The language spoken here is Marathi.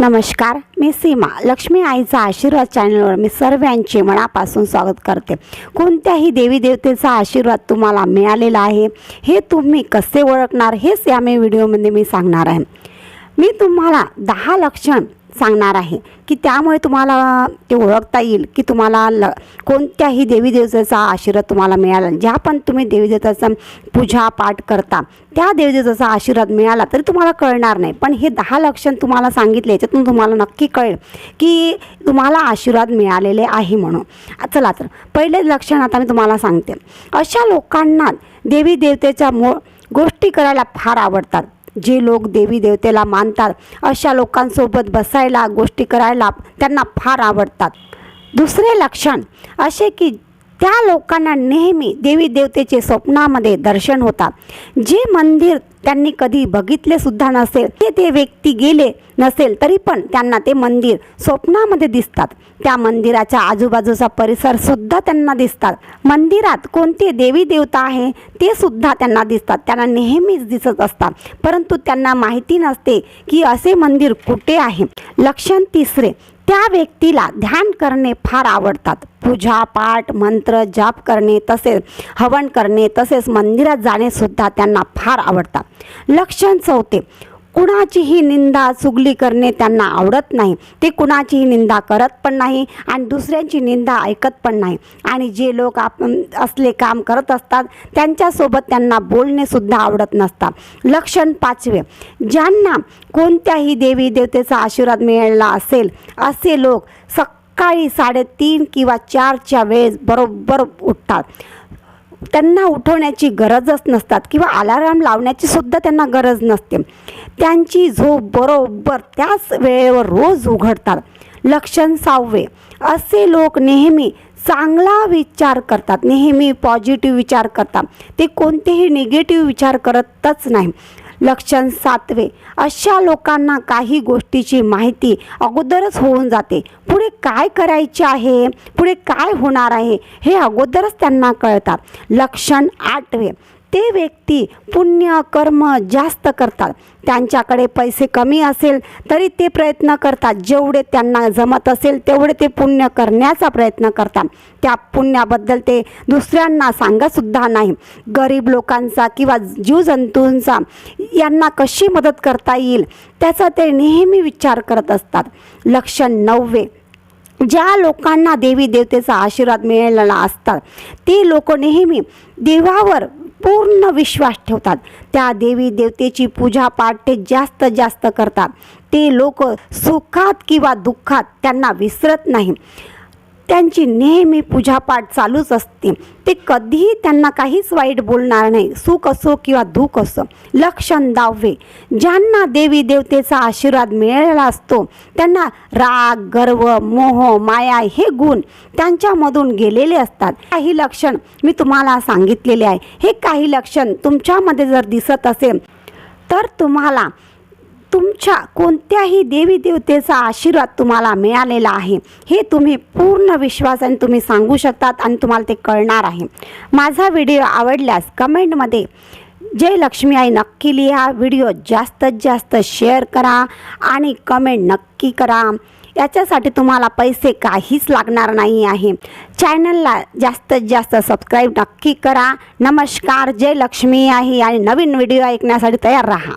नमस्कार मी सीमा. लक्ष्मी आईचा आशीर्वाद चॅनलवर मी सर्वांचे मनापासून स्वागत करते. कोणत्याही देवी देवतेचा आशीर्वाद तुम्हाला मिळालेला आहे हे तुम्ही कसे ओळखणार हेच या मी व्हिडिओमध्ये मी सांगणार आहे. मी तुम्हाला दहा लक्षण सांगणार आहे की त्यामुळे तुम्हाला ते ओळखता येईल की तुम्हाला ल कोणत्याही देवी देवतेचा आशीर्वाद तुम्हाला मिळाला. ज्या पण तुम्ही देवी देवताचा पूजा पाठ करता त्या देवी देवतेचा आशीर्वाद मिळाला तरी तुम्हाला कळणार नाही. पण हे दहा लक्षण तुम्हाला सांगितले याच्यातून तुम्हाला नक्की कळेल की तुम्हाला आशीर्वाद मिळालेले आहे म्हणून. चला तर पहिले लक्षण आता मी तुम्हाला सांगते. अशा लोकांना देवी देवतेच्या मो गोष्टी करायला फार आवडतात. जे लोक देवी देवतेला मानतात अशा लोकांसोबत बसायला गोष्टी करायला त्यांना फार आवडतात. दुसरे लक्षण असे की त्या लोकांना नेहमी देवी देवतेचे स्वप्नामध्ये दर्शन होतात. जे मंदिर त्यांनी कधी बघितले सुद्धा नसेल. ते ते व्यक्ती गेले नसेल तरी पण त्यांना ते मंदिर स्वप्नामध्ये दिसतात. त्या मंदिराच्या आजूबाजूचा परिसर सुद्धा त्यांना दिसतात. मंदिरात कोणते देवी देवता आहे ते सुद्धा त्यांना दिसतात. त्यांना नेहमीच दिसत असतात. परंतु त्यांना माहिती नसते की असे मंदिर कुठे आहे. लक्षण तिसरे त्या व्यक्तीला ध्यान करणे फार आवडतात. पूजा पाठ मंत्र जाप करणे तसेच हवन करणे तसेच मंदिरात जाणेसुद्धा त्यांना फार आवडतात. लक्षण चौथे कुणाचीही निंदा चुगली करणे त्यांना आवडत नाही. ते कुणाचीही निंदा करत पण नाही आणि दुसऱ्यांची निंदा ऐकत पण नाही. आणि जे लोक आपण असले काम करत असतात त्यांच्यासोबत त्यांना बोलणेसुद्धा आवडत नसतात. लक्षण पाचवे ज्यांना कोणत्याही देवी देवतेचा आशीर्वाद मिळाला असेल असे लोक सकाळी साडेतीन किंवा चारच्या वेळेस बरोबर उठतात. त्यांना उठवण्याची गरजच नसतात किंवा अलाराम लावण्याची सुद्धा त्यांना गरज नसते. त्यांची झोप बरोबर त्याच वेळेवर रोज उघडतात. लक्षण सहावे असे लोक नेहमी चांगला विचार करतात. नेहमी पॉझिटिव्ह विचार करतात. ते कोणतेही निगेटिव्ह विचार करतच नाही. लक्षण सातवे. अशा लोकांना काही गोष्टीची माहिती अगोदरच होऊन जाते. पुढे काय करायचे आहे? पुढे काय होणार आहे? हे अगोदरच त्यांना कळतात. लक्षण आठवे. ते व्यक्ती पुण्य कर्म जास्त करतात. त्यांच्याकडे पैसे कमी असेल तरी ते प्रयत्न करतात. जेवढे त्यांना जमत असेल तेवढे ते पुण्य करण्याचा प्रयत्न करतात. त्या पुण्याबद्दल ते दुसऱ्यांना सांगतसुद्धा नाही. गरीब लोकांचा किंवा जीवजंतूंचा यांना कशी मदत करता येईल त्याचा ते नेहमी विचार करत असतात. लक्षण नववे. ज्या लोकांना देवी देवतेचा आशीर्वाद मिळालेला असतात ते लोक नेहमी देवावर पूर्ण विश्वास ठेवतात. त्या देवी देवतेची पूजा पाठ ते जास्त जास्त करतात. ते लोक सुखात किंवा दुःखात त्यांना विसरत नाही त्यांची नेहमी पूजापाठ चालूच असते. ते कधीही त्यांना काहीच वाईट बोलणार नाही. सुख असो किंवा दुःख असो लक्षण दावे ज्यांना देवी देवतेचा आशीर्वाद मिळालेला असतो त्यांना राग गर्व मोह माया हे गुण त्यांच्यामधून गेलेले असतात. काही लक्षण मी तुम्हाला सांगितलेले आहे. हे काही लक्षण तुमच्यामध्ये जर दिसत असेल तर तुम्हाला तुमच्या कोणत्याही देवी देवतेचा आशीर्वाद तुम्हाला मिळालेला आहे. हे तुम्ही पूर्ण विश्वासाने तुम्ही सांगू शकतात आणि तुम्हाला ते कळणार आहे. माझा व्हिडिओ आवडल्यास कमेंटमध्ये जय लक्ष्मी आई नक्की लिहा. व्हिडिओ जास्तीत जास्त शेअर करा आणि कमेंट नक्की करा. याच्यासाठी तुम्हाला पैसे काहीच लागणार नाही आहे. चॅनलला जास्तीत जास्त सबस्क्राईब नक्की करा. नमस्कार. जय लक्ष्मी आहे आणि नवीन व्हिडिओ ऐकण्यासाठी तयार राहा.